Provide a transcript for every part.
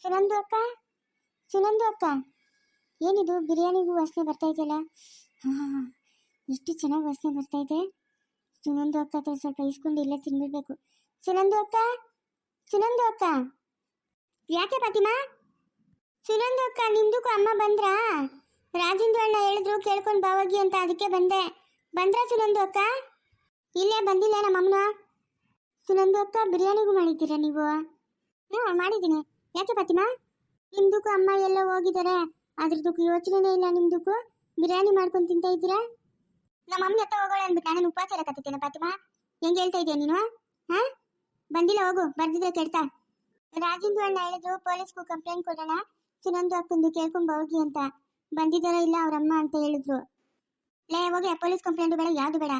ಸುನಂದು ಅಕ್ಕ? ಸುನಂದು ಅಕ್ಕ? ಏನಿದು ಬಿರಿಯಾನಿಗೂ ವಾಸನೆ ಬರ್ತಾ ಇದೆಯಲ್ಲ? ಹಾಂ ಎಷ್ಟು ಚೆನ್ನಾಗಿ ವಾಸನೆ ಬರ್ತಾ ಇದೆ. ಸುನಂದು ಅಕ್ಕ ಹತ್ರ ಸ್ವಲ್ಪ ಇಸ್ಕೊಂಡು ಇಲ್ಲೇ ತಿನ್ಬಿಡ್ಬೇಕು. ಸುನಂದು ಅಕ್ಕ? ಸುನಂದು ಅಕ್ಕ? ಯಾಕೆ ಫಾತಿಮಾ? ಸುನಂದು ಅಕ್ಕ ನಿಮ್ದಕ್ಕೂ ಅಮ್ಮ ಬಂದ್ರಾ? ರಾಜೇಂದ್ರ ಅಣ್ಣ ಹೇಳಿದ್ರು ಕೇಳ್ಕೊಂಡು ಬಾವಾಗಿ ಅಂತ ಅದಕ್ಕೆ ಬಂದೆ. ಬಂದ್ರ ಸುನಂದು ಅಕ್ಕ? ಇಲ್ಲೇ ಬಂದಿಲ್ಲ ನಮ್ಮಮ್ಮನ? ಸುನಂದು ಅಕ್ಕ ಬಿರಿಯಾನಿಗೂ ಮಾಡಿದ್ದೀರಾ ನೀವು? ಹ್ಞೂ ಮಾಡಿದ್ದೀನಿ. ಯಾಕೆ ಫಾತಿಮಾ? ನಿಮ್ದಕ್ಕೂ ಅಮ್ಮ ಎಲ್ಲ ಹೋಗಿದ್ದಾರೆ ಅದ್ರದಕ್ಕೂ ಯೋಚನೆನೇ ಇಲ್ಲ ನಿಮ್ದಕ್ಕೂ ಬಿರಿಯಾನಿ ಮಾಡ್ಕೊಂಡು ತಿಂತಾ ಇದ್ದೀರಾ? ನಮ್ಮ ಅಮ್ಮ ಎತ್ತ ಹೋಗೋಣ ಅಂದ್ಬಿಟ್ಟು ನಾನು ಉಪವಾಸ ಇರಕತ್ತಿದ್ದೇನೆ ಫಾತಿಮಾ. ಹೆಂಗೆ ಹೇಳ್ತಾ ಇದೀಯ ನೀನು? ಹಾ? ಬಂದಿಲ್ಲ ಹೋಗು, ಬರ್ದಿದ್ರೆ ಕೆಡ್ತಾ. ರಾಜೇಂದ್ರ ಅಣ್ಣ ಹೇಳಿದ್ರು, ಪೊಲೀಸ್ಗೂ ಕಂಪ್ಲೇಂಟ್ ಕೊಡೋಣ. ಸುನಂದು ಅಕ್ಕಂದು ಕೇಳ್ಕೊಂಡ್ ಹೋಗಿ ಅಂತ. ಬಂದಿದ್ದಾರೋ ಇಲ್ಲ ಅವ್ರಮ್ಮ ಅಂತ ಹೇಳಿದ್ರು. ಲೇ ಹೋಗಿ ಪೊಲೀಸ್ ಕಂಪ್ಲೇಂಟ್ ಬೇಡ, ಯಾವ್ದು ಬೇಡ.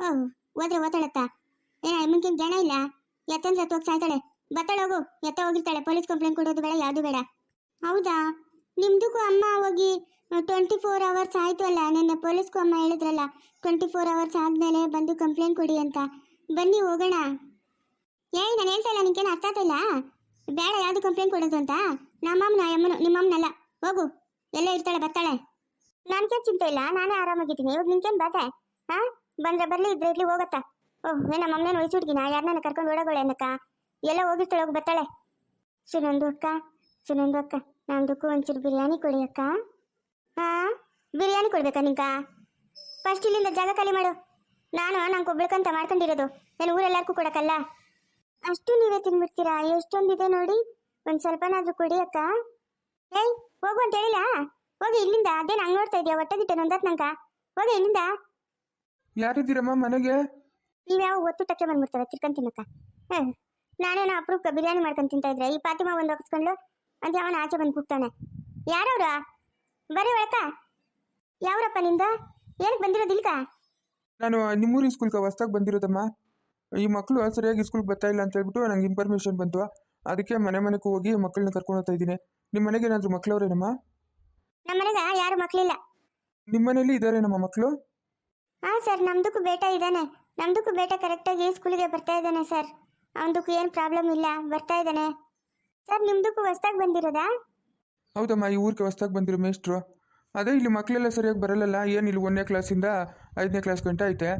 ಓಹ್, ಹೋದ್ರೆ ಓತಾಳತ್ತ ಏನ ಮುಂಚಿನ ಜನ ಇಲ್ಲ? ಎತ್ತಂದ್ರೆ ಹೋಗಿ ಸಾಯ್ತಾಳೆ ಬತ್ತಾಳೆ ಹೋಗು, ಎತ್ತ ಹೋಗಿರ್ತಾಳೆ. ಪೊಲೀಸ್ ಕಂಪ್ಲೇಂಟ್ ಕೊಡೋದು ಬೇಡ, ಯಾವುದು ಬೇಡ. ಹೌದಾ? ನಿಮ್ದಕ್ಕೂ ಅಮ್ಮ ಹೋಗಿ ಟ್ವೆಂಟಿ ಫೋರ್ ಅವರ್ಸ್ ಆಯ್ತು ಅಲ್ಲ. ನಿನ್ನೆ ಪೊಲೀಸ್ಗೂ ಅಮ್ಮ ಹೇಳಿದ್ರಲ್ಲ ಟ್ವೆಂಟಿ ಫೋರ್ ಅವರ್ಸ್ ಆದಮೇಲೆ ಬಂದು ಕಂಪ್ಲೇಂಟ್ ಕೊಡಿ ಅಂತ. ಬನ್ನಿ ಹೋಗೋಣ. ಏಯ್, ನಾನು ಹೇಳ್ತಾ ಇಲ್ಲ, ನಿನ್ಗೇನು ಅರ್ಥ ಆಗ್ತಿಲ್ಲ ಬೇಡ, ಯಾವುದು ಕಂಪ್ಲೇಂಟ್ ಕೊಡೋದು ಅಂತ. ನಮ್ಮಮ್ಮನ ಅಮ್ಮನು ನಿಮ್ಮಮ್ಮನಲ್ಲ. ಹೋಗು, ಎಲ್ಲ ಇರ್ತಾಳೆ ಬರ್ತಾಳೆ ನನ್ಗೆ ಚಿಂತೆ ಇಲ್ಲ, ನಾನೇ ಆರಾಮಾಗಿದ್ದೀನಿ. ಇವಾಗ ನಿನ್ಗೇನು ಬಾತೆ ಹಾಂ ಬಂದ್ರೆ ಬರ್ಲಿ, ಇದ್ರೆ ಇರ್ಲಿ, ಹೋಗತ್ತಾ. ಓಹ್ ನಮ್ಮಮ್ಮನೇನು ನಮ್ಮ ಅಮ್ಮನ ವಯಸ್ಸು ಯಾರನ್ನ ಕರ್ಕೊಂಡು ಓಡೋಗೋಳೆ ಅನ್ನಕ್ಕ? ಎಲ್ಲ ಹೋಗಿ ಹೋಗಿ ಬರ್ತಾಳೆ. ಸುನಂದು ಅಕ್ಕ ಸುನಂದು ಅಕ್ಕ ನಂದಕ್ಕೂ ಒಂಚೂರು ಬಿರಿಯಾನಿ ಕೊಡಿ ಅಕ್ಕ. ಹಾ ಬಿರಿಯಾನಿ ಕೊಡ್ಬೇಕಾ ನಿಂಕ? ಫಸ್ಟ್ ಇಲ್ಲಿಂದ ಜಾಗ ಖಾಲಿ ಮಾಡು. ನಾನು ನಂಗೆ ಒಬ್ಳಕಂತ ಮಾಡ್ಕೊಂಡಿರೋದು. ನಾನು ಊರೆಲ್ಲರಿಗೂ ಕೊಡಕ್ಕಲ್ಲ. ಅಷ್ಟು ನೀವೇ ತಿನ್ಬಿಡ್ತೀರಾ? ಎಷ್ಟೊಂದಿದೆ ನೋಡಿ. ಒಂದು ಸ್ವಲ್ಪನಾದ್ರೂ ಕೊಡಿ ಅಕ್ಕ. ಏಯ್ ಹೋಗು ಅಂತ ಹೇಳಿಲ್ಲ? ಹೋಗಿ ಇಲ್ಲಿಂದ ಅದೇ ನಂಗೆ ನೋಡ್ತಾ ಇದೆಯಾ? ಹೊಟ್ಟೆಗಿಟ್ಟೆ ನೊಂದತ್ ನಂಕ ಹೋಗಿ ಇಲ್ಲಿಂದ. ಯಾರಿದ್ದೀರಮ್ಮ ಮನೆಗೆ? ನೀವ್ಯಾವ ಒತ್ತುಟಕ್ಕೆ ಟಕ್ಕೆ ಚಿಕನ್ ತಿನ್ನಕ್ಕ. ಹ್ಮ್. ನಾನೇನೋ ಅಪ್ರೂಪ ಬಿರಿಯಾನಿ ಮಾಡ್ಕೊಂಡು ತಿಂತಾ ಇದ್ರೆ ಈ ಪಾತಿಮಾ ಒಂದು ಒಪ್ಸ್ಕೊಂಡು ಅಂತ ಅವನ ಆಚೆ ಬಂದು ಕೂಗ್ತಾನೆ. ಯಾರವ್ರ? ಬರೀ ಒಳಕ? ಯಾವ್ರಪ್ಪ ನಿಂದ? ಏನಕ್ಕೆ ಬಂದಿರೋದಿಲ್ಕ ನಾನು ನಿಮ್ಮೂರಿನ ಸ್ಕೂಲ್ಗೆ ಹೊಸ್ದಾಗಿ ಬಂದಿರೋದಮ್ಮ. ಈ ಮಕ್ಕಳು ಸರಿಯಾಗಿ ಸ್ಕೂಲ್ಗೆ ಬರ್ತಾ ಇಲ್ಲ ಅಂತ ಹೇಳ್ಬಿಟ್ಟು ನಂಗೆ ಇನ್ಫಾರ್ಮೇಷನ್ ಬಂತು. ಅದಕ್ಕೆ ಮನೆ ಮನೆಗೆ ಹೋಗಿ ಮಕ್ಕಳನ್ನ ಕರ್ಕೊಂಡು ಹೋಗ್ತಾ ಇದ್ದೀನಿ. ನಿಮ್ಮ ಮನೆಗೆ ಏನಾದರೂ ಮಕ್ಕಳವ್ರೇನಮ್ಮ ನಮ್ಮ ಮನೆಗೆ ಯಾರು ಮಕ್ಕಳಿಲ್ಲ ನಿಮ್ಮ ಮನೇಲಿ ಇದ್ದಾರೆ ನಮ್ಮ ಮಕ್ಕಳು ಹಾಂ ಸರ್ ನಮ್ದಕ್ಕೂ ಬೇಟ ಇದ್ದಾನೆ ನಮ್ದಕ್ಕೂ ಬೇಟ ಕರೆಕ್ಟಾಗಿ ಸ್ಕೂಲಿಗೆ ಬರ್ತಾ ಇದ್ದಾನೆ ಸರ್. ಅವನದಕ್ಕೂ ಏನು ಪ್ರಾಬ್ಲಮ್ ಇಲ್ಲ ಬರ್ತಾ ಇದ್ದಾನೆ. ಸರ್ ನಿಮ್ದಕ್ಕೂ ಹೊಸ್ದಾಗಿ ಬಂದಿರೋದಾ? ಹೌದಮ್ಮ ಈ ಊರಿಗೆ ಹೊಸ್ದಾಗಿ ಬಂದಿರೋ ಮೇಷ್ಟ್ರು. ಅದೇ ಇಲ್ಲಿ ಮಕ್ಕಳೆಲ್ಲ ಸರಿಯಾಗಿ ಬರಲ್ಲಲ್ಲ ಏನು ಇಲ್ಲಿ ಒಂದನೇ ಕ್ಲಾಸಿಂದ ಐದನೇ ಕ್ಲಾಸ್ ಗಂಟ ಐತೆ?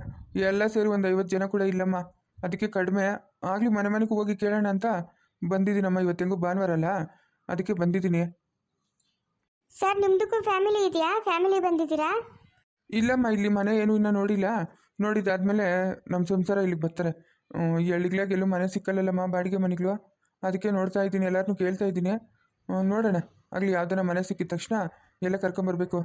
ಎಲ್ಲ ಸೇರಿ ಒಂದು ಐವತ್ತು ಜನ ಕೂಡ ಇಲ್ಲಮ್ಮ. ಅದಕ್ಕೆ ಕಡಿಮೆ. ಆಗಲಿ ಮನೆ ಮನೆಗೆ ಹೋಗಿ ಕೇಳೋಣ ಅಂತ ಬಂದಿದ್ದೀನಮ್ಮ ಇವತ್ತೆಂಗೂ ಭಾನುವಾರ ಅಲ್ಲ. ಅದಕ್ಕೆ ಬಂದಿದ್ದೀನಿ. ಸರ್ ನಿಮ್ದಕ್ಕೂ ಫ್ಯಾಮಿಲಿ ಇದೆಯಾ? ಫ್ಯಾಮಿಲಿ ಬಂದಿದ್ದೀರಾ? ಇಲ್ಲಮ್ಮ ಇಲ್ಲಿ ಮನೆ ಏನು ಇನ್ನೂ ನೋಡಿಲ್ಲ. ನೋಡಿದಾದ್ಮೇಲೆ ನಮ್ಮ ಸಂಸಾರ ಇಲ್ಲಿಗೆ ಬರ್ತಾರೆ. ಹಳ್ಳಿಗ್ಲಾಗ ಎಲ್ಲೂ ಮನೆ ಸಿಕ್ಕಲ್ಲಲ್ಲಮ್ಮ ಬಾಡಿಗೆ ಮನೆಗಳು ಅದಕ್ಕೆ ನೋಡ್ತಾ ಇದ್ದೀನಿ ಎಲ್ಲರನ್ನೂ ಕೇಳ್ತಾ ಇದ್ದೀನಿ. ನೋಡೋಣ. ಆಗಲಿ ಯಾವ್ದಾರ ಮನೆ ಸಿಕ್ಕಿದ ತಕ್ಷಣ ಎಲ್ಲ ಕರ್ಕೊಂಬರ್ಬೇಕು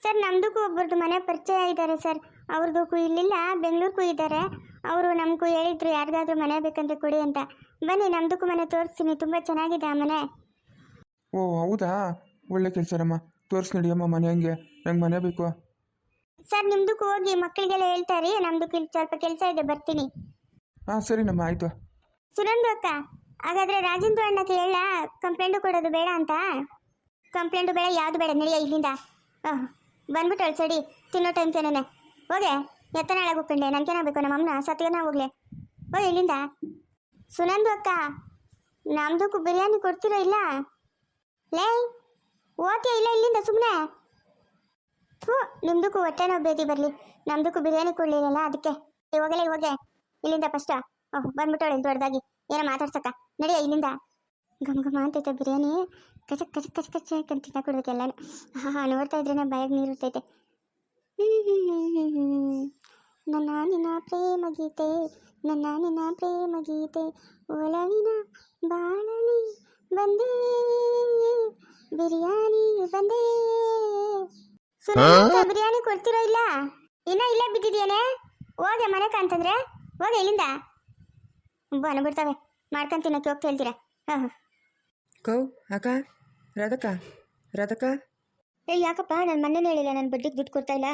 ಸರ್ ನಮ್ದಕ್ಕೂ ಒಬ್ಬರದ್ದು ಮನೆ ಪರಿಚಯ ಇದ್ದಾರೆ ಸರ್. ಅವ್ರದ್ದಕ್ಕೂ ಇಲ್ಲಿಲ್ಲ ಬೆಂಗಳೂರಿಗೂ ಇದ್ದಾರೆ. ಅವರು ನಮಗೂ ಹೇಳಿದ್ರು ಯಾರಿಗಾದ್ರೂ ಮನೆ ಬೇಕಂದ್ರೆ ಕೊಡಿ ಅಂತ. ಬನ್ನಿ ನಮ್ದಕ್ಕೂ ಮನೆ ತೋರಿಸ್ತೀನಿ ತುಂಬ ಚೆನ್ನಾಗಿದೆ ಆ ಮನೆ. ಓ ಹೌದಾ? ಒಳ್ಳೆ ಕೆಲಸನಮ್ಮ ತೋರಿಸ್ ನಡಿಯಮ್ಮ ಮನೆ ಹಂಗೆ ನಂಗೆ ಮನೆ ಬೇಕು. ಸರ್ ನಿಮ್ದಕ್ಕೂ ಹೋಗಿ ಮಕ್ಕಳಿಗೆಲ್ಲ ಹೇಳ್ತಾರೆ ನಮ್ದಕ್ಕೂ ಇಲ್ಲಿ ಸ್ವಲ್ಪ ಕೆಲಸ ಇದೆ ಬರ್ತೀನಿ. ಹಾಂ ಸರಿನಮ್ಮ ಆಯಿತು. ಸುನಂದು ಅಕ್ಕ, ಹಾಗಾದ್ರೆ ರಾಜೇಂದ್ರ ಅಣ್ಣ ಕೇಳ ಕಂಪ್ಲೇಂಟು ಕೊಡೋದು ಬೇಡ ಅಂತ? ಕಂಪ್ಲೇಂಟು ಬೇಡ, ಯಾವುದು ಬೇಡ ನಡೆಯ ಇಲ್ಲಿಂದ. ಓಹ್ ಬಂದ್ಬಿಟ್ಟು ಸಡಿ ತಿನ್ನೋ ಟೈಮ್ ತೇನೆ ಹೋಗೆ ಎತ್ತನಾಳ ಹೋಗ್ಕೊಂಡೆ ನನ್ಗೇನಾಗಬೇಕು ನಮ್ಮ ಅಮ್ಮನ ಸತ್ಯನ ಹೋಗ್ಲೆ. ಓ ಇಲ್ಲಿಂದ. ಸುನಂದು ಅಕ್ಕ ನಮ್ದಕ್ಕೂ ಬಿರಿಯಾನಿ ಕೊಡ್ತಿರೋ ಇಲ್ಲ? ಲೇ, ಓಕೆ ಇಲ್ಲ ಇಲ್ಲಿಂದ ಸುಮ್ಮನೆ ಹ್ಞೂ ನಿಮ್ದಕ್ಕೂ ಹೊಟ್ಟೆ ನೋವು ಬರಲಿ. ನಮ್ದಕ್ಕೂ ಬಿರಿಯಾನಿ ಕೊಡಲಿಲ್ಲ ಅದಕ್ಕೆ. ಇವಾಗಲೇ ಹೋಗೆ. ಇಲ್ಲಿಂದ ಫಸ್ಟ್ ಓಹ್ ಬಂದ್ಬಿಟ್ಟವಳೆ ದೊಡ್ಡದಾಗಿ. ಏನೋ ಮಾತಾಡ್ಸಕ್ಕ. ನಡೆಯ ಇಲ್ಲಿಂದ. ಗಮ್ ಘಮ ಅಂತೈತೆ ಬಿರಿಯಾನಿ. ಕಚಕ್ ಕಚಕ್ ಕಚಕ್ ಕಚ್ ಅಂತ ತಿನ್ನ ಕೊಡ್ಬೇಕು ಎಲ್ಲಾನು. ಹಾ ಹಾ ನೋಡ್ತಾ ಇದ್ರೇನೆ ಬಾಯಾಗ ನೀರು ಇರ್ತೈತೆ ನನ್ನ ನಿನ್ನ ಪ್ರೇಮ ಗೀತೆ ನನ್ನ ನಿನ್ನ ಪ್ರೇಮ ಗೀತೆ ಒಲವಿನ ಬಾಳಲಿ ಬಂದೇ. ಬಿರಿಯಾನಿ ಬಂದೇ. ಸುಮ್ಮನೆ ಬಿರಿಯಾನಿ ಕೊಡ್ತಿರೋ ಇಲ್ಲ? ಇನ್ನ ಇಲ್ಲೇ ಬಿದ್ದಿದ್ಯಾನೆ? ಹೋಗ್ಯ ಮನೆ ಅಂತಂದ್ರೆ ಹೋಗೆ ಇಲ್ಲಿಂದ. ಬನ ಬಿಡ್ತವೆ. ಮಾಡ್ಕೊಂಡ್ ತಿನ್ನಕ್ಕೆ ಹೋಗ್ತಾ ಹೇಳ್ತೀರಾ ಹಾಂ ಕೌ ಅಕ್ಕ ರಾಧಕ್ಕ ರಾಧಕ್ಕ ಏ ಯಾಕಪ್ಪ? ನನ್ನ ಮೊನ್ನೆನೇ ಹೇಳಿಲ್ಲ ನನ್ನ ಬಡ್ಡಿಗೆ ದುಡ್ಡು ಕೊಡ್ತಾ ಇಲ್ಲ.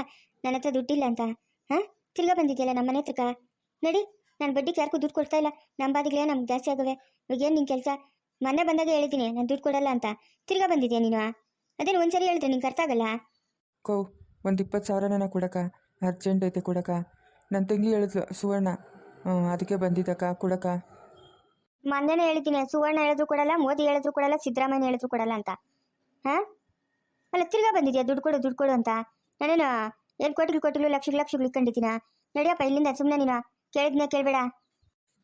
ನನ್ನ ಹತ್ರ ದುಡ್ಡಿಲ್ಲ ಅಂತ. ಹಾಂ? ತಿರ್ಗಾ ಬಂದಿದ್ಯಲ್ಲ ನಮ್ಮ ಮನೆ ಹತ್ರಕ ನಡಿ ನಾನು ಬಡ್ಡಿಗೆ ಯಾರಿಗೂ ದುಡ್ಡು ಕೊಡ್ತಾ ಇಲ್ಲ. ನಮ್ಮ ಬಾದಿಗೆ ನಮ್ಗೆ ಜಾಸ್ತಿ ಆಗವೆ. ಇವಾಗ ಏನು ನಿನ್ನ ಕೆಲಸ? ಮೊನ್ನೆ ಬಂದಾಗ ಹೇಳಿದ್ದೀನಿ ನಾನು ದುಡ್ಡು ಕೊಡಲ್ಲ ಅಂತ. ತಿರ್ಗಾ ಬಂದಿದ್ಯಾ ನೀನು? ಅದೇನು ಒಂದ್ಸರಿ ಹೇಳಿದ್ರೆ ನಿಂಗೆ ಅರ್ಥ ಆಗಲ್ಲ? ಕೌ ಒಂದು ಇಪ್ಪತ್ತು ಸಾವಿರನ ಕೊಡಕ ಅರ್ಜೆಂಟ್ ಐತೆ ಕೊಡಕ ನನ್ನ ತಂಗಿ ಹೇಳಿದ್ಲು ಸುವರ್ಣ. ಅದಕ್ಕೆ ಬಂದಿದ್ದಕ್ಕ ಕೊಡಕ್ಕ? ಮೊನ್ನೆನೇ ಹೇಳಿದ್ದೀನಿ ಸುವರ್ಣ ಹೇಳಿದ್ರು ಕೊಡಲ್ಲ ಮೋದಿ ಹೇಳಿದ್ರು ಕೊಡಲ್ಲ ಸಿದ್ದರಾಮಯ್ಯ ಹೇಳಿದ್ರು ಕೊಡಲ್ಲ ಅಂತ. ಹಾ? ಅಲ್ಲ ತಿರ್ಗಾ ಬಂದಿದ್ಯಾ? ದುಡ್ಡು ಕೊಡು ದುಡ್ಡು ಕೊಡು ಅಂತ. ನಾನೇನು ಏನು ಕೋಟಿಗಳು ಕೊಟ್ಟಿಲ್ಲ ಲಕ್ಷಗಳು ಲಕ್ಷಗಳು ಇಟ್ಕೊಂಡಿದ್ದೀನ? ನಡಿಯಪ್ಪ ಇಲ್ಲಿಂದ ಸುಮ್ಮನೆ ನೀನು. ಕೇಳಿದ್ನ ಕೇಳಬೇಡ.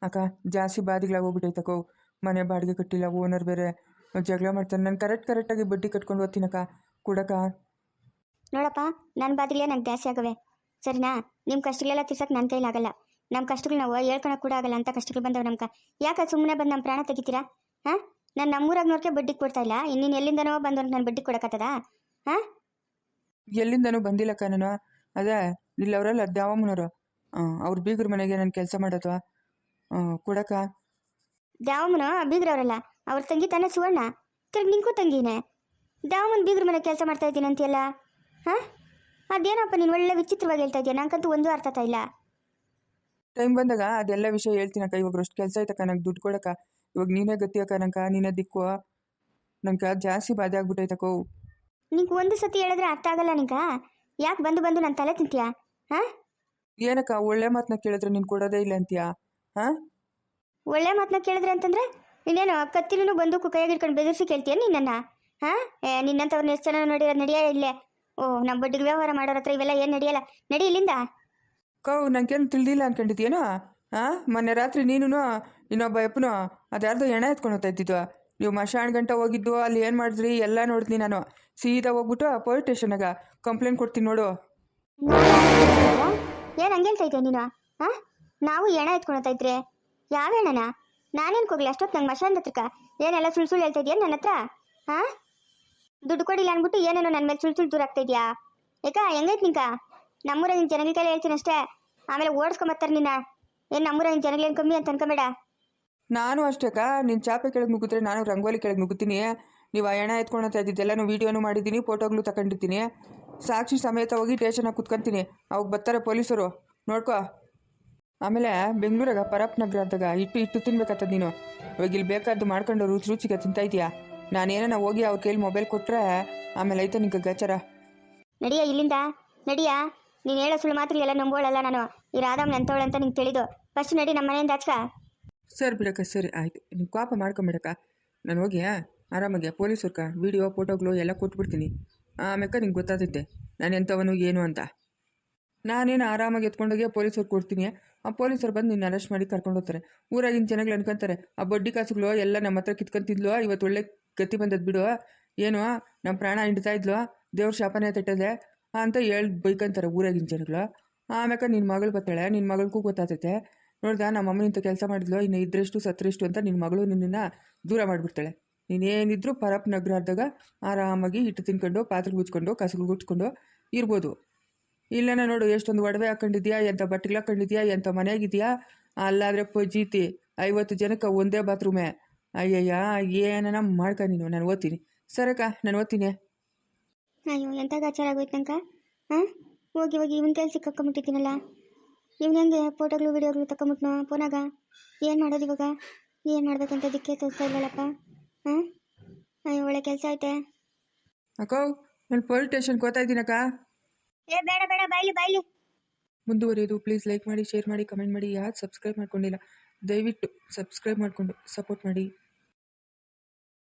ಅಕ್ಕ ಜಾಸ್ತಿ ಬಾದಿಗಳಾಗಿ ಹೋಗ್ಬಿಟ್ಟೈತಕ್ಕೋ. ಮನೆ ಬಾಡಿಗೆ ಕಟ್ಟಿಲ್ಲ ಓನರ್ ಬೇರೆ. ಜಗಳ ಮಾಡ್ತಾನೆ ನಾನು ಕರೆಕ್ಟ್ ಕರೆಕ್ಟಾಗಿ ಬಡ್ಡಿ ಕಟ್ಕೊಂಡು ಓದ್ತೀನಕ್ಕ. ಕೊಡಕ್ಕ? ನೋಡಪ್ಪ ನನ್ನ ಬಾದಿಲೇ ನಂಗೆ ಜಾಸ್ತಿ ಆಗವೆ. ಸರಿನಾ? ನಿಮ್ಮ ಕಷ್ಟಗಳೆಲ್ಲ ತಿರ್ಸಕ್ಕೆ ನನ್ನ ಕೈಲಾಗಲ್ಲ. ನಮ್ಮ ಕಷ್ಟಗಳು ನಾವು ಹೇಳ್ಕೊಳಕ್ಕೆ ಕೂಡ ಆಗಲ್ಲ ಅಂತ ಕಷ್ಟಗಳು ಬಂದವು ನಮ್ಗೆ. ಯಾಕೆ ಸುಮ್ಮನೆ ಬಂದು ನಮ್ಮ ಪ್ರಾಣ ತೆಗಿತೀರಾ? ಹಾಂ? ನಾನು ನಮ್ಮೂರಾಗ ನೋಡ್ಕೆ ಬಡ್ಡಿ ಕೊಡ್ತಾ ಇಲ್ಲ. ಇನ್ನೀನು ಎಲ್ಲಿಂದನೋ ಬಂದು ನಾನು ಬಡ್ಡಿ ಕೊಡಕತ್ತದ? ಹಾಂ? ಎಲ್ಲಿಂದನೂ ಬಂದಿಲ್ಲಕ್ಕ ನಾನು ಅದೇ ಇಲ್ಲಿ ಅವರಲ್ಲ ದ್ಯಾವಮ್ಮನವರು. ಅವ್ರ ಬೀಗ್ರ ಮನೆಗೆ ನಾನು ಕೆಲಸ ಮಾಡೋದು ಕೊಡಕ್ಕ? ದ್ಯಾವಮ್ಮನ? ಬೀಗ್ರವರಲ್ಲ. ಅವ್ರ ತಂಗಿ ತಾನೇ ಸುವರ್ಣ. ತಿರ್ಗಿ ನಿಂಗೂ ತಂಗಿನೇ? ದ್ಯಾವಮ್ಮನ ಬೀಗ್ರ ಮನೆ ಕೆಲಸ ಮಾಡ್ತಾ ಇದ್ದೀನಿ ಅಂತೀಯಲ್ಲ ಹಾಂ? ಅದೇನಪ್ಪ ನೀನು ಒಳ್ಳೆ ವಿಚಿತ್ರವಾಗಿ ಹೇಳ್ತಾ ಇದೆಯಾ? ನಂಗಂತೂ ಒಂದು ಅರ್ಥ ಇಲ್ಲ. ಟೈಮ್ ಬಂದಾಗ ಅದೆಲ್ಲ ವಿಷಯ ಹೇಳ್ತೀನಕ್ಕ. ಇವಾಗ ಅಷ್ಟು ಕೆಲಸ ಆಯ್ತಕ್ಕ ನಂಗೆ ದುಡ್ಡು ಕೊಡಕ್ಕ ಇವಾಗ ನೀನೇ ಗತಿ ಅಕ್ಕ ನಂಗೆ ನೀನೇ ದಿಕ್ಕು ನಂಗೆ ಜಾಸ್ತಿ ಬಾಧೆ ಆಗ್ಬಿಟ್ಟೈತಕ್ಕೋ ನಿಂಗೆ ಒಂದು ಸತಿ ಹೇಳಿದ್ರೆ ಅರ್ಥ ಆಗಲ್ಲ ನಿಂಗ? ಯಾಕೆ ಬಂದು ಬಂದು ನನ್ನ ತಲೆ ತಿಂತೀಯಾ? ಹಾಂ? ಏನಕ್ಕ ಒಳ್ಳೆ ಮಾತನ್ನ ಕೇಳಿದ್ರೆ ನೀನು ಕೊಡೋದೇ ಇಲ್ಲ ಅಂತೀಯಾ? ಹಾಂ? ಒಳ್ಳೆ ಮಾತನ್ನ ಕೇಳಿದ್ರೆ ಅಂತಂದ್ರೆ ಇನ್ನೇನು ಕತ್ತಿನೂ ಬಂದು ಕೈಯಾಗಿ ಇಟ್ಕೊಂಡು ಬೆದರಿಸಿ ಕೇಳ್ತೀಯ ನೀನನ್ನ ಹಾಂ? ಏ ನಿನ್ನಂಥವ್ರನ್ನ ಎಷ್ಟು ಜನ ನೋಡಿರೋ ನಡೆಯ ಇಲ್ಲೇ? ಓ ನಮ್ಮ ಬಡ್ಡಿಗೆ ವ್ಯವಹಾರ ಮಾಡೋರ ಹತ್ರ ಇವೆಲ್ಲ ಏನು ನಡೆಯಲ್ಲ? ನಡಿ ಇಲ್ಲಿಂದ. ಕೌ ನಂಗೇನು ತಿಳಿದಿಲ್ಲ ಅನ್ಕೊಂಡಿದ್ಯೇನೋ? ಹಾಂ ಮೊನ್ನೆ ರಾತ್ರಿ ನೀನು ಇನ್ನೊಬ್ಬ ಯಪ್ಪನು ಅದ್ಯಾರ್ದೋ ಎಣ್ಣೆ ಎತ್ಕೊಂಡು ಹೋಗ್ತಾ ಇದ್ದಿದ್ದು. ನೀವು ಮಶಾಣ್ ಗಂಟ ಹೋಗಿದ್ದು, ಅಲ್ಲಿ ಏನು ಮಾಡಿದ್ರಿ ಎಲ್ಲ ನೋಡಿದ್ನಿ ನಾನು. ಸೀದಾ ಹೋಗ್ಬಿಟ್ಟು ಪೊಲೀಸ್ ಸ್ಟೇಷನಾಗ ಕಂಪ್ಲೇಂಟ್ ಕೊಡ್ತೀನಿ ನೋಡು. ಏನು ಹಂಗೆ ಹೇಳ್ತಾ ನೀನು? ಹಾಂ ನಾವು ಎಣ ಎತ್ಕೊಳ್ತಾ ಇದ್ರೆ ಯಾವ ಎಣ್ಣನ ನಾನೇನು ಹೋಗ್ಲಿ ಅಷ್ಟೊತ್ತು ನಂಗೆ ಮಶಾನ್ ಹತ್ರಕ್ಕ ಏನೆಲ್ಲ ಸುಳ್ಳು ಸುಳ್ಳು ಹೇಳ್ತಾ ಇದೆಯಾ ನನ್ನ ಹತ್ರ? ಹಾಂ ದುಡ್ಡು ಕೊಡಿಲ್ಲ ಅಂದ್ಬಿಟ್ಟು ಏನೇನೋ ನನ್ನ ಮೇಲೆ ಸುಳ್ಳು ಸುಳ್ಳು ದೂರ ಆಗ್ತಾ ಇದೆಯಾ? ಏಕಾ, ಹೆಂಗೈತೆ ನಿಂಕ? ನಮ್ಮೂರಾಗಿನ ಜನಗಳ ಕೈಲಿ ಹೇಳ್ತೀನಿ ಅಷ್ಟೇ. ಆಮೇಲೆ ಓಡಿಸ್ಕೊಂಬತ್ತಾರೆ ನಿನ್ನ. ಏನು ನಮ್ಮೂರಾಗಿನ ಜನಗಳೇನು ಕಮ್ಮಿ ಅಂತ ಅನ್ಕೊಂಬೇಡ. ನಾನು ಅಷ್ಟೇಕ ನಿನ್ನ ಚಾಪೆ ಕೆಳಗೆ ಮುಗಿದ್ರೆ ನಾನು ರಂಗೋಲಿ ಕೆಳಗೆ ಮುಗುತ್ತೀನಿ ನೀವು ಹೆಣ ಎತ್ಕೊಳ್ತಾ ಇದ್ದಿದ್ದೆಲ್ಲ ನಾನು ವೀಡಿಯೋನು ಮಾಡಿದ್ದೀನಿ ಫೋಟೋಗಳು ತಗೊಂಡಿರ್ತೀನಿ ಸಾಕ್ಷಿ ಸಮೇತ ಹೋಗಿ ಸ್ಟೇಷನಾಗ ಕುತ್ಕೊಂತೀನಿ. ಅವಾಗ ಬರ್ತಾರೆ ಪೊಲೀಸರು. ನೋಡ್ಕೊ. ಆಮೇಲೆ ಬೆಂಗಳೂರಾಗ ಪರಪ್ ನಗರದಾಗ ಇಟ್ಟು ಇಟ್ಟು ತಿನ್ಬೇಕತ್ತದ ನೀನು. ಇವಾಗ ಇಲ್ಲಿ ಬೇಕಾದ್ದು ಮಾಡ್ಕೊಂಡು ರುಚಿ ರುಚಿಗೆ ತಿಂತಾ ಇದೀಯಾ ನಾನೇನ ಹೋಗಿ ಅವ್ರ ಕೈಲಿ ಮೊಬೈಲ್ ಕೊಟ್ಟರೆ ಆಮೇಲೆ ಐತೆ ನಿಂಗೆ ಗಚಾರ ನಡಿಯ ಇಲ್ಲಿಂದ? ನಡಿಯ? ನೀನು ಹೇಳೋ ಸುಳ್ಳು ಮಾತುಗಳೆಲ್ಲ ನಂಬೋಳಲ್ಲ ನಾನು. ಈ ರಾಧಮ್ ನಂತೋಳು ಅಂತ ನಿಂಗೆ ತಿಳಿದು. ಫಸ್ಟ್ ನಡಿ ನಮ್ಮ ಮನೆಯಿಂದ ಆಚಕ ಸರಿ ಬಿಡಕ್ಕ, ಸರಿ, ಆಯಿತು. ನೀವು ಕೋಪ ಮಾಡ್ಕೊಂಬಿಡಕ್ಕ. ನಾನು ಹೋಗಿ ಆರಾಮಾಗಿ ಪೊಲೀಸರ್ಕ, ವಿಡಿಯೋ, ಫೋಟೋಗಳು ಎಲ್ಲ ಕೊಟ್ಬಿಡ್ತೀನಿ. ಆಮೇಲೆ ನಿಂಗೆ ಗೊತ್ತಾಗುತ್ತೆ, ನಾನು ಎಂಥವನು ಏನು ಅಂತ. ನಾನೇನು ಆರಾಮಾಗಿ ಎತ್ಕೊಂಡೋಗಿ ಪೊಲೀಸರು ಕೊಡ್ತೀನಿ. ಆ ಪೊಲೀಸರು ಬಂದು ನಿನ್ನ ಅರೆಸ್ಟ್ ಮಾಡಿ ಕರ್ಕೊಂಡು ಹೋಗ್ತಾರೆ. ಊರಾಗಿನ ಜನಗಳು ಅನ್ಕೊಂತಾರೆ, ಆ ಬಡ್ಡಿ ಕಾಸುಗಳು ಎಲ್ಲ ನಮ್ಮ ಹತ್ರ ಕಿತ್ಕೊಂತಿದ್ಲು, ಇವತ್ತು ಒಳ್ಳೆ ಗತಿ ಬಂದದ್ದು ಬಿಡು. ಏನು ನಮ್ಮ ಪ್ರಾಣ ಹಿಂಡ್ತಾ ಇದ್ಲು, ದೇವ್ರ ಶಾಪನೇ ತಟ್ಟದೆ ಅಂತ ಹೇಳಿ ಬೈಕಂತಾರೆ ಊರಾಗಿನ ಜನಗಳು. ಆಮೇಲೆ ನಿನ್ನ ಮಗಳು ಬರ್ತಾಳೆ ನಿನ್ನ ಮಗಳಿಗೂ ಗೊತ್ತಾತೈತೆ. ನೋಡ್ದ, ನಮ್ಮ ಅಮ್ಮ ಇಂಥ ಕೆಲಸ ಮಾಡಿದ್ಲು, ಇನ್ನು ಇದ್ರೆಷ್ಟು ಸತ್ರೆಷ್ಟು ಅಂತ ನಿನ್ನ ಮಗಳು ನಿನ್ನನ್ನು ದೂರ ಮಾಡಿಬಿಡ್ತಾಳೆ. ನೀನೇನಿದ್ರು ಪರಪ್ ನಗರದಾಗ ಆರಾಮಾಗಿ ಹಿಟ್ಟು ತಿನ್ಕೊಂಡು, ಪಾತ್ರೆ ಗುಚ್ಕೊಂಡು ಕಸಗಳು ಗುಟ್ಕೊಂಡು ಇರ್ಬೋದು. ಇಲ್ಲನ ನೋಡು, ಎಷ್ಟೊಂದು ಒಡವೆ ಹಾಕೊಂಡಿದ್ಯಾ, ಎಂಥ ಬಟ್ಟೆಗಳು ಹಾಕೊಂಡಿದ್ಯಾ, ಎಂಥ ಮನೆಯಾಗಿದ್ಯಾ? ಅಲ್ಲಾದ್ರೆ ಪಜೀತಿ ಐವತ್ತು ಜನಕ್ಕೆ ಒಂದೇ ಬಾತ್ರೂಮೇ. ಅಯ್ಯಯ್ಯ, ಏನನ ಮಾಡ್ಕ ನೀನು, ನಾನು ಓದ್ತೀನಿ. ಸರಕ್ಕ ನಾನು ಓದ್ತೀನಿ. ಅಯ್ಯೋ ಎಂಥ ಗಾಚಾರ ಆಗೋಯ್ತು ನಂಗೆ? ಹಾಂ ಹೋಗಿ ಹೋಗಿ ಇವನ್ ಕೈಲಿ ಸಿಕ್ಕಾಕೊಂಬಿಟ್ಟಿದ್ದೀನಲ್ಲ. ಇವ್ನು ಹೆಂಗೆ ಫೋಟೋಗಳು ವೀಡಿಯೋಗಳು ತಗೊಂಬಿಟ್ನೋ ಫೋನಾಗ? ಏನು ಮಾಡೋದು ಇವಾಗ? ಏನು ಮಾಡ್ಬೇಕಂತ ದಿಕ್ಕೆ ತೋರಿಸ್ತಾ ಇಲ್ಲಲ್ಲಪ್ಪ ಹಾಂ ಅಯ್ಯೋ ಒಳ್ಳೆ ಕೆಲಸ ಐತೆ. ಅಕ್ಕೋ ನಾನು ಪೊಲೀಸ್ ಸ್ಟೇಷನ್ಗೆ ಹೋಗ್ತಾ ಇದ್ದೀನಕ್ಕ ಏ ಬೇಡ ಬೇಡ ಬಾಯ್ಲಿ ಬಾಯ್ಲಿ. ಮುಂದುವರಿಯೋದು ಪ್ಲೀಸ್ ಲೈಕ್ ಮಾಡಿ ಶೇರ್ ಮಾಡಿ ಕಮೆಂಟ್ ಮಾಡಿ. ಯಾರು ಸಬ್ಸ್ಕ್ರೈಬ್ ಮಾಡ್ಕೊಂಡಿಲ್ಲ ದಯವಿಟ್ಟು ಸಬ್ಸ್ಕ್ರೈಬ್ ಮಾಡಿಕೊಂಡು ಸಪೋರ್ಟ್ ಮಾಡಿ.